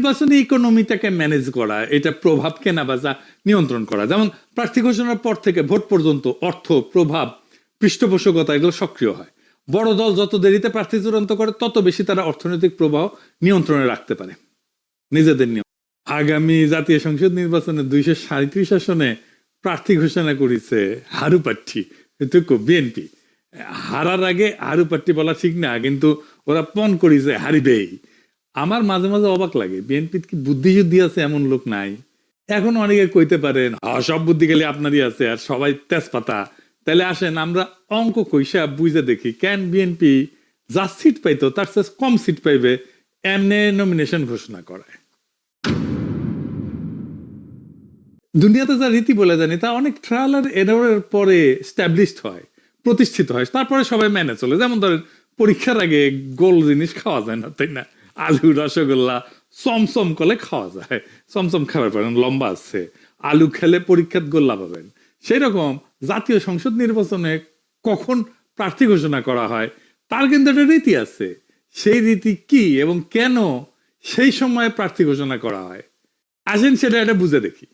নির্বাচনী ইকোনমিটাকে ম্যানেজ করা, এটা প্রভাব কেনা বেচা নিয়ন্ত্রণ করা। যেমন প্রার্থী ঘোষণার পর থেকে ভোট পর্যন্ত অর্থ, প্রভাব, পৃষ্ঠপোষকতা এগুলো সক্রিয় হয়। বড় দল যত দেরিতে প্রার্থী চূড়ান্ত করে, তত বেশি তারা অর্থনৈতিক প্রবাহ নিয়ন্ত্রণে রাখতে পারে। নিজেদের নিয়ম। আগামী জাতীয় সংসদ নির্বাচনে দুইশো সাঁত্রিশ আসনে প্রার্থী ঘোষণা করেছে হারু প্রার্থী বিএনপি হারার আগে হারু প্রার্থী বলা ঠিক না, কিন্তু ওরা পণ করেছে হারিবেই। আমার মাঝে মাঝে অবাক লাগে, বিএনপির কি বুদ্ধি যুদ্ধি আছে এমন লোক নাই? এখন অনেকে কইতে পারেন সব বুদ্ধি গেলে আপনারই আছে, আর সবাই তেজপাতা। তাহলে আসেন, আমরা অঙ্ক কইসা বুঝে দেখি, কেন বিএনপি যা সিট পাইতো, তার চেয়ে কম সিট পাইবে, এমনি নমিনেশন ঘোষণা করায়। দুনিয়াতে যা রীতি বলে জানি, তা অনেক ট্রায়াল আর এররের পরে স্ট্যাবলিশড হয়, প্রতিষ্ঠিত হয়, তারপরে সবাই মেনে চলে। যেমন ধরেন, পরীক্ষার আগে গোল জিনিস খাওয়া যায় না, তাই না? আলু রসগোল্লা চমচম করলে খাওয়া যায়। চমচম খাবার পারেন লম্বা আছে। আলু খেলে পরীক্ষাত গোল্লা পাবেন। সেই রকম জাতীয় সংসদ নির্বাচনে কখন প্রার্থী ঘোষণা করা হয়, তার কিন্তু একটা রীতি আছে। সেই রীতি কি এবং কেন সেই সময়ে প্রার্থী ঘোষণা করা হয়? আসেন সেটা এটা বুঝে দেখি।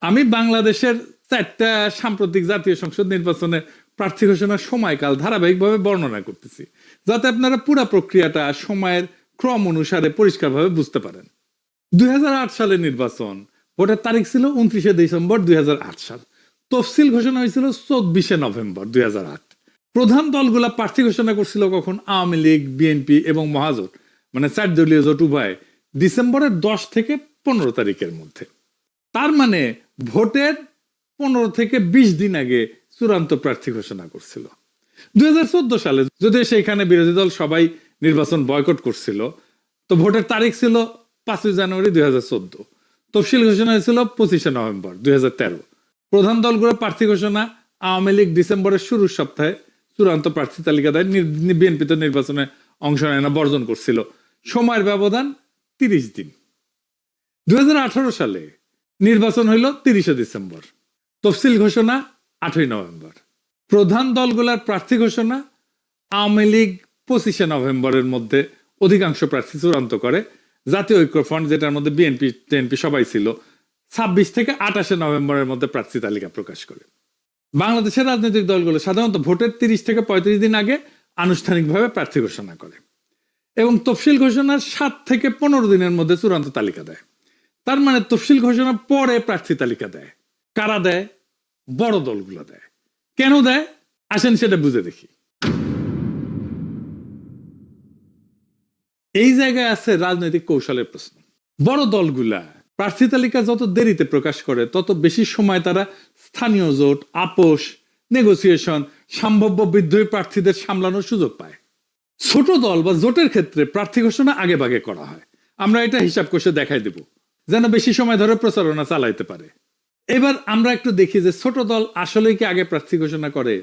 আমি বাংলাদেশের চারটা সাম্প্রতিক জাতীয় সংসদ নির্বাচনে প্রার্থী ঘোষণার সময়কাল ধারাবাহিকভাবে বর্ণনা করতেছি, যাতে আপনারা পুরো প্রক্রিয়াটা সময়ের ক্রম অনুসারে পরিষ্কারভাবে বুঝতে পারেন। দুই সালের নির্বাচন, ভোটের তারিখ ছিল উনত্রিশে ডিসেম্বর দুই সাল। তফসিল ঘোষণা হয়েছিল চব্বিশে নভেম্বর দুই প্রধান দলগুলা প্রার্থী ঘোষণা করছিল কখন? আওয়ামী লীগ, বিএনপি এবং মহাজোট মানে চার দলীয় জোট উভয়, ডিসেম্বরের দশ থেকে পনেরো তারিখের মধ্যে। তার মানে ভোটের পনেরো থেকে বিশ দিন আগে চূড়ান্ত প্রার্থী ঘোষণা করছিল। দুই সালে যদি সেখানে বিরোধী দল সবাই নির্বাচন বয়কট করছিল, তো ভোটের তারিখ ছিল পাঁচই জানুয়ারি দুই হাজার চোদ্দ। তফসিল ঘোষণা হয়েছিল পঁচিশে নভেম্বর দুই হাজার তেরো। প্রধান দলগুলোর প্রার্থী ঘোষণা আওয়ামী লীগ ডিসেম্বরের শুরুর সপ্তাহে চূড়ান্ত প্রার্থী তালিকা দেয় বিএনপি তো নির্বাচনে অংশ নেয় না, বর্জন করছিল। সময়ের ব্যবধান তিরিশ দিন। দুই হাজার আঠারো সালে নির্বাচন হইল তিরিশে ডিসেম্বর। তফসিল ঘোষণা আটই নভেম্বর। প্রধান দলগুলার প্রার্থী ঘোষণা, আওয়ামী লীগ পঁচিশে নভেম্বরের মধ্যে অধিকাংশ প্রার্থী চূড়ান্ত করে। জাতীয় ঐক্য ফ্রন্ট যেটার মধ্যে বিএনপি, টিএনপি সবাই ছিল, ছাব্বিশ থেকে আঠাশে নভেম্বরের মধ্যে প্রার্থী তালিকা প্রকাশ করে। বাংলাদেশের রাজনৈতিক দলগুলো সাধারণত ভোটের তিরিশ থেকে পঁয়ত্রিশ দিন আগে আনুষ্ঠানিকভাবে প্রার্থী ঘোষণা করে এবং তফসিল ঘোষণার সাত থেকে পনেরো দিনের মধ্যে চূড়ান্ত তালিকা দেয়। তার মানে তফসিল ঘোষণা পরে প্রার্থী তালিকা দেয়। কারা দেয়? বড় দলগুলো দেয়। কেন দেয়? আসেন সেটা বুঝে দেখি। এই জায়গায় আছে রাজনৈতিক কৌশলের প্রশ্ন। বড় দলগুলা প্রার্থী তালিকা যত দেরিতে প্রকাশ করে, তত বেশি সময় তারা স্থানীয় জোট, আপোষ, নেগোসিয়েশন, সম্ভাব্য বিদ্রোহী প্রার্থীদের সামলানোর সুযোগ পায়। ছোট দল বা জোটের ক্ষেত্রে প্রার্থী ঘোষণা আগে ভাগে করা হয়। আমরা এটা হিসাব কষে দেখাই দেব, যেন বেশি সময় ধরে প্রচারণা চালাইতে পারে। এবার আমরা একটু দেখি যে ছোট দল আসলেই কি আগে প্রার্থী ঘোষণা করে।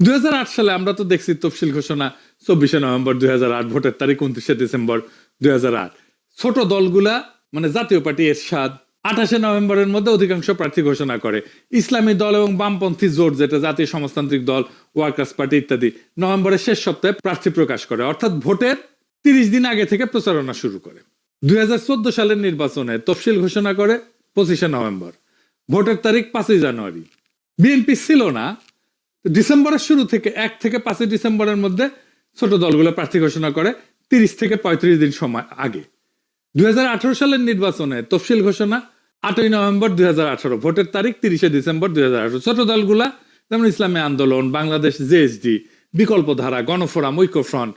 দুই হাজার আট সালে আমরা তো দেখছি তফসিল ঘোষণা চব্বিশে নভেম্বর দুই ভোটের তারিখ উনত্রিশে ডিসেম্বর দুই ছোট দলগুলা মানে জাতীয় পার্টি এরশাদ, আঠাশে নভেম্বরের মধ্যে অধিকাংশ প্রার্থী ঘোষণা করে। ইসলামী দল এবং বামপন্থী জোট, যেটা জাতীয় সমাজতান্ত্রিক দল, ওয়ার্কার্স পার্টি ইত্যাদি, নভেম্বরের শেষ সপ্তাহে প্রার্থী প্রকাশ করে। অর্থাৎ ভোটের তিরিশ দিন আগে থেকে প্রচারণা শুরু করে। দুই হাজার চোদ্দ সালের নির্বাচনে তফসিল ঘোষণা করে পঁচিশে নভেম্বর। ভোটের তারিখ পাঁচই জানুয়ারি। বিএনপি ছিল না। ডিসেম্বরের শুরু থেকে এক থেকে পাঁচই ডিসেম্বরের মধ্যে ছোট দলগুলো প্রার্থী ঘোষণা করে তিরিশ থেকে পঁয়ত্রিশ দিন সময় আগে। দুই হাজার আঠেরো সালের নির্বাচনে তফসিল ঘোষণা আটই নভেম্বর দুই হাজার আঠারো। ভোটের তারিখ তিরিশে ডিসেম্বর দুই হাজার আঠারো। ছোট দলগুলা, যেমন ইসলামী আন্দোলন, বাংলাদেশ জেএসডি বিকল্প ধারা গণফোরাম, ঐক্যফ্রন্ট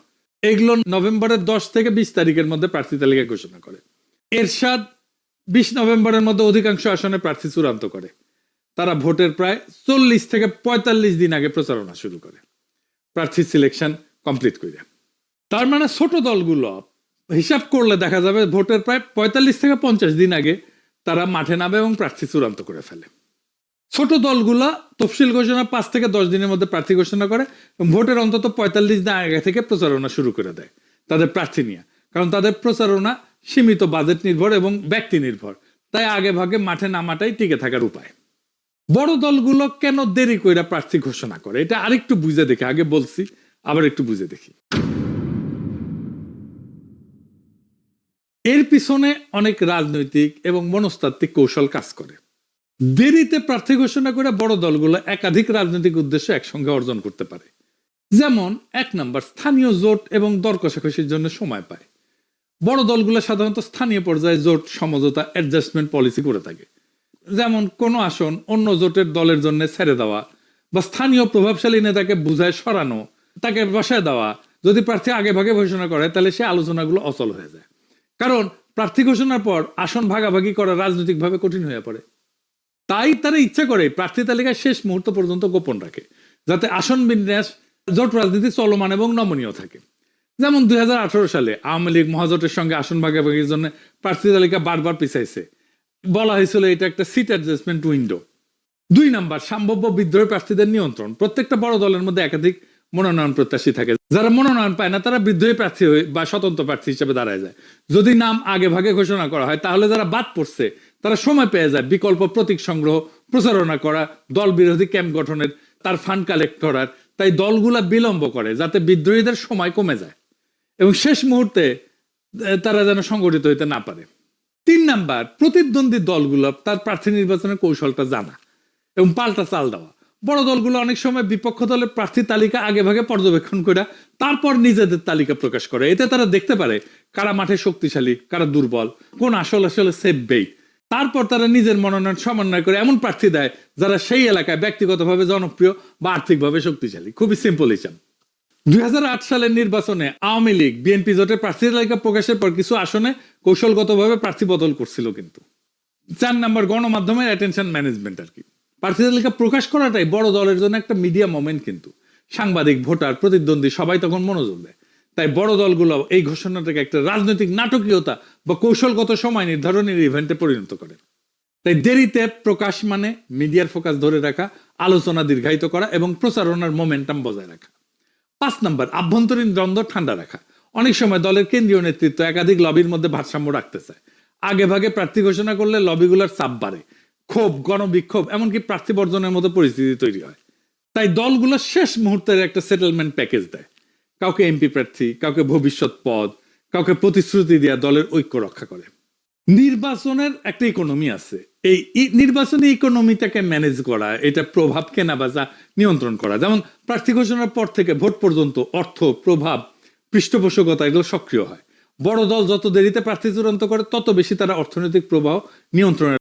এগুলো নভেম্বরের দশ থেকে বিশ তারিখের মধ্যে প্রার্থী তালিকা ঘোষণা করে। এরশাদ বিশ নভেম্বরের মধ্যে অধিকাংশ আসনে প্রার্থী চূড়ান্ত করে। তারা ভোটের প্রায় চল্লিশ থেকে পঁয়তাল্লিশ দিন আগে প্রচারণা শুরু করে। প্রার্থী সিলেকশন কমপ্লিট করে তার মানে ছোট দলগুলো হিসাব করলে দেখা যাবে ভোটের প্রায় পঁয়তাল্লিশ থেকে পঞ্চাশ দিন আগে তারা মাঠে নামে এবং প্রার্থী চূড়ান্ত করে ফেলে। ছোট দলগুলা তফসিল ঘোষণা পাঁচ থেকে দশ দিনের মধ্যে প্রার্থী ঘোষণা করে ভোটের অন্তত পঁয়তাল্লিশ দিন আগে থেকে প্রচারণা শুরু করে দেয় তাদের প্রার্থী নিয়ে। কারণ তাদের প্রচারণা সীমিত বাজেট নির্ভর এবং ব্যক্তি নির্ভর। তাই আগে ভাগে মাঠে নামাটাই টিকে থাকার উপায়। বড় দলগুলো কেন দেরি কইরা প্রার্থী ঘোষণা করে? এটা আরেকটু বুঝে দেখে। আগে বলছি, আবার একটু বুঝে দেখি। এর পিছনে অনেক রাজনৈতিক এবং মনস্তাত্ত্বিক কৌশল কাজ করে। দেরিতে প্রার্থী ঘোষণা করে বড় দলগুলো একাধিক রাজনৈতিক উদ্দেশ্য একসঙ্গে অর্জন করতে পারে। যেমন, এক নাম্বার, স্থানীয় জোট এবং দর কষাকষির জন্য সময় পায়। বড় দলগুলো সাধারণত স্থানীয় পর্যায়ে জোট, সমঝোতা অ্যাডজাস্টমেন্ট পলিসি করে থাকে। যেমন, কোনো আসন অন্য জোটের দলের জন্য ছেড়ে দেওয়া বা স্থানীয় প্রভাবশালী নেতাকে বুঝায় সরানো, তাকে বসায় দেওয়া। যদি প্রার্থী আগে ভাগে ঘোষণা করে, তাহলে সে আলোচনাগুলো অচল হয়ে যায়। কারণ, প্রার্থী ঘোষণার পর আসন ভাগাভাগি করা রাজনৈতিকভাবে কঠিন হয়ে পড়ে। তাই তারা ইচ্ছা করে প্রার্থী তালিকায় শেষ মুহূর্ত পর্যন্ত গোপন রাখে, যাতে আসন বিন্যাস, জোট রাজনীতি চলমান এবং নমনীয় থাকে। যেমন দুই সালে আওয়ামী লীগ মহাজোটের সঙ্গে আসন ভাগাভাগির জন্য প্রার্থী তালিকা বারবার পিছাইছে। বলা হয়েছিল এটা একটা সিট অ্যাডজাস্টমেন্ট উইন্ডো দুই নাম্বার, সম্ভাব্য বিদ্রোহী প্রার্থীদের নিয়ন্ত্রণ। প্রত্যেকটা বড় দলের মধ্যে একাধিক মনোনয়ন প্রত্যাশী থাকে। যারা মনোনয়ন পায় না, তারা বিদ্রোহী প্রার্থী হয়ে বা স্বতন্ত্র প্রার্থী হিসেবে দাঁড়ায় যায়। যদি নাম আগে ভাগে ঘোষণা করা হয়, তাহলে যারা বাদ পড়ছে তারা সময় পেয়ে যায় বিকল্প প্রতীক সংগ্রহ, প্রচারণা করা দল বিরোধী ক্যাম্প গঠনের, তার ফান্ড কালেক্ট করার। তাই দলগুলা বিলম্ব করে যাতে বিদ্রোহীদের সময় কমে যায়। এবং শেষ মুহূর্তে তারা যেন সংগঠিত হইতে না পারে। তিন নাম্বার, প্রতিদ্বন্দ্বী দলগুলো তার প্রার্থী নির্বাচনের কৌশলটা জানা এবং পাল্টা চাল দেওয়া। বড় দলগুলো অনেক সময় বিপক্ষ দলের প্রার্থী তালিকা আগে ভাগে পর্যবেক্ষণ করে, তারপর নিজেদের তালিকা প্রকাশ করে। এতে তারা দেখতে পারে কারা মাঠে শক্তিশালী, কারা দুর্বল, কোন আসল আসলে সেফ বেইট তারপর তারা নিজের মনোনয়ন সমন্বয় করে এমন প্রার্থী দেয় যারা সেই এলাকায় ব্যক্তিগতভাবে জনপ্রিয় বা আর্থিকভাবে শক্তিশালী। খুবই সিম্পল হিসাব দুই সালের নির্বাচনে আওয়ামী লীগ, বিএনপি জোটের প্রার্থী তালিকা প্রকাশের পর কিছু আসনে কৌশলগতভাবে প্রার্থী বদল করছিল কিন্তু। চার নাম্বার গণমাধ্যমের অ্যাটেনশন ম্যানেজমেন্ট আর কি। প্রার্থী তালিকা প্রকাশ করাটাই বড় দলের জন্য একটা মিডিয়া মোমেন্ট কিন্তু। সাংবাদিক, ভোটার, প্রতিদ্বন্দ্বী সবাই তখন মনোযোগ দেয়। তাই বড় দলগুলো এই ঘোষণাটাকে একটা রাজনৈতিক নাটকীয়তা বা কৌশলগত সময় নির্ধারণের ইভেন্টে পরিণত করে। তাই দেরিতে প্রকাশ মানে মিডিয়ার ফোকাস ধরে রাখা, আলোচনা দীর্ঘায়িত করা এবং প্রচারণার মোমেন্টাম বজায় রাখা। পাঁচ নম্বর, আভ্যন্তরীণ দ্বন্দ্ব ঠান্ডা রাখা। অনেক সময় দলের কেন্দ্রীয় নেতৃত্ব একাধিক লবির মধ্যে ভারসাম্য রাখতে চায়। আগে ভাগে প্রার্থী ঘোষণা করলে লবিগুলোর চাপ বাড়ে। ক্ষোভ, গণবিক্ষোভ, এমনকি প্রার্থী বর্জনের মতো পরিস্থিতি তৈরি হয়। তাই দলগুলো শেষ মুহূর্তের একটা সেটেলমেন্ট প্যাকেজ দেয়। কাউকে এমপি প্রার্থী, কাউকে ভবিষ্যৎ পদ, কাউকে প্রতিশ্রুতি দেওয়া দলের ঐক্য রক্ষা করে। নির্বাচনের একটা ইকোনমি আছে। এই নির্বাচনী ইকোনমিটাকে ম্যানেজ করা, এটা প্রভাব কেনা বেচা নিয়ন্ত্রণ করা। যেমন প্রার্থী ঘোষণার পর থেকে ভোট পর্যন্ত অর্থ, প্রভাব, পৃষ্ঠপোষকতা এগুলো সক্রিয় হয়। বড় দল যত দেরিতে প্রার্থী চূড়ান্ত করে, তত বেশি তারা অর্থনৈতিক প্রবাহ নিয়ন্ত্রণে